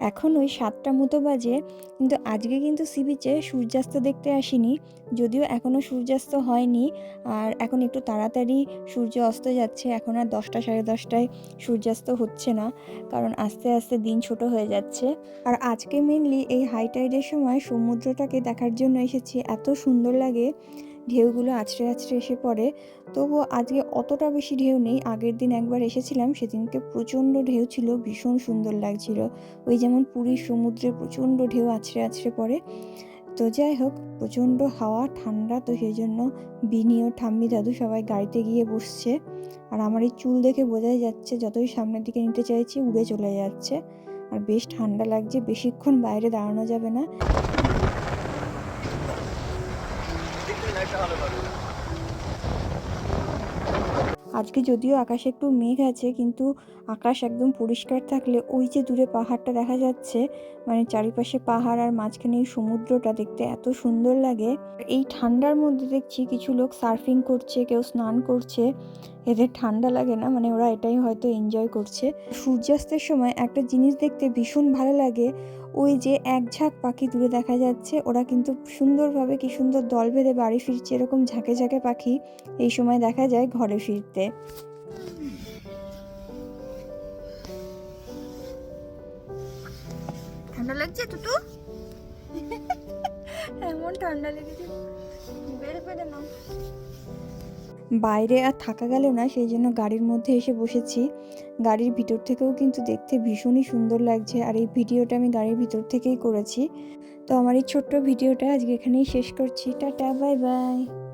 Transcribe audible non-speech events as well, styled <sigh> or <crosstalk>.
এখন ওই সাতটা মতো বাজে, কিন্তু আজকে কিন্তু সি বিচে সূর্যাস্ত দেখতে আসিনি, যদিও এখনও সূর্যাস্ত হয়নি, আর এখন একটু তাড়াতাড়ি সূর্য অস্ত যাচ্ছে, এখন আর দশটা সাড়ে দশটায় সূর্যাস্ত হচ্ছে না, কারণ আস্তে আস্তে দিন ছোট হয়ে যাচ্ছে। আর আজকে মেনলি এই হাই টাইডের সময় সমুদ্রটাকে দেখার জন্য এসেছি, এত সুন্দর লাগে ঢেউগুলো আছড়ে আছড়ে এসে পড়ে। তবুও আজকে অতটা বেশি ঢেউ নেই। আগের দিন একবার এসেছিলাম, সেদিনকে প্রচণ্ড ঢেউ ছিল, ভীষণ সুন্দর লাগছিল। ওই যেমন পুরীর সমুদ্রে প্রচণ্ড ঢেউ আছড়ে আছড়ে পড়ে। তো যাই হোক, প্রচণ্ড হাওয়া, ঠান্ডা, তো সেই জন্য বিনি ও ঠাম্মি দাদু সবাই গাড়িতে গিয়ে বসছে। আর আমার এই চুল দেখে বোঝাই যাচ্ছে, যতই সামনের দিকে নিতে চাইছি, উড়ে চলে যাচ্ছে। আর বেশ ঠান্ডা লাগছে, বেশিক্ষণ বাইরে দাঁড়ানো যাবে না। আজকে যদিও আকাশে একটু মেঘ আছে, কিন্তু আকাশ একদম পরিষ্কার থাকলে ওই যে দূরে পাহাড়টা দেখা যাচ্ছে মানে চারিপাশে পাহাড় আর মাঝখানে সমুদ্রটা দেখতে এত সুন্দর লাগে। এই ঠান্ডার মধ্যে দেখছি কিছু লোক সার্ফিং করছে, কেউ স্নান করছে। এদের ঠান্ডা লাগে না মানে ওরা এটাই হয়তো এনজয় করছে। সূর্যাস্তের সময় একটা জিনিস দেখতে ভীষণ ভালো লাগে, ওই যে এক ঝাঁক পাখি দূরে দেখা যাচ্ছে, ওরা কিন্তু সুন্দরভাবে কি সুন্দর দল বেঁধে বাড়ি ফিরছে, এরকম ঝাঁকে ঝাঁকে পাখি এই সময় দেখা যায় ঘরে ফিরতে। ঠান্ডা লাগছে, টুটু? <laughs> এমন ঠান্ডা লেগেছে। বের বাইরে আর থাকা গেল না, সেই জন্য গাড়ির মধ্যে এসে বসেছি। গাড়ির ভিতর থেকেও কিন্তু দেখতে ভীষণই সুন্দর লাগছে আর এই ভিডিওটা আমি গাড়ির ভিতর থেকেই করেছি। তো আমার এই ছোট্ট ভিডিওটা আজকে এখানেই শেষ করছি। Tata, bye bye.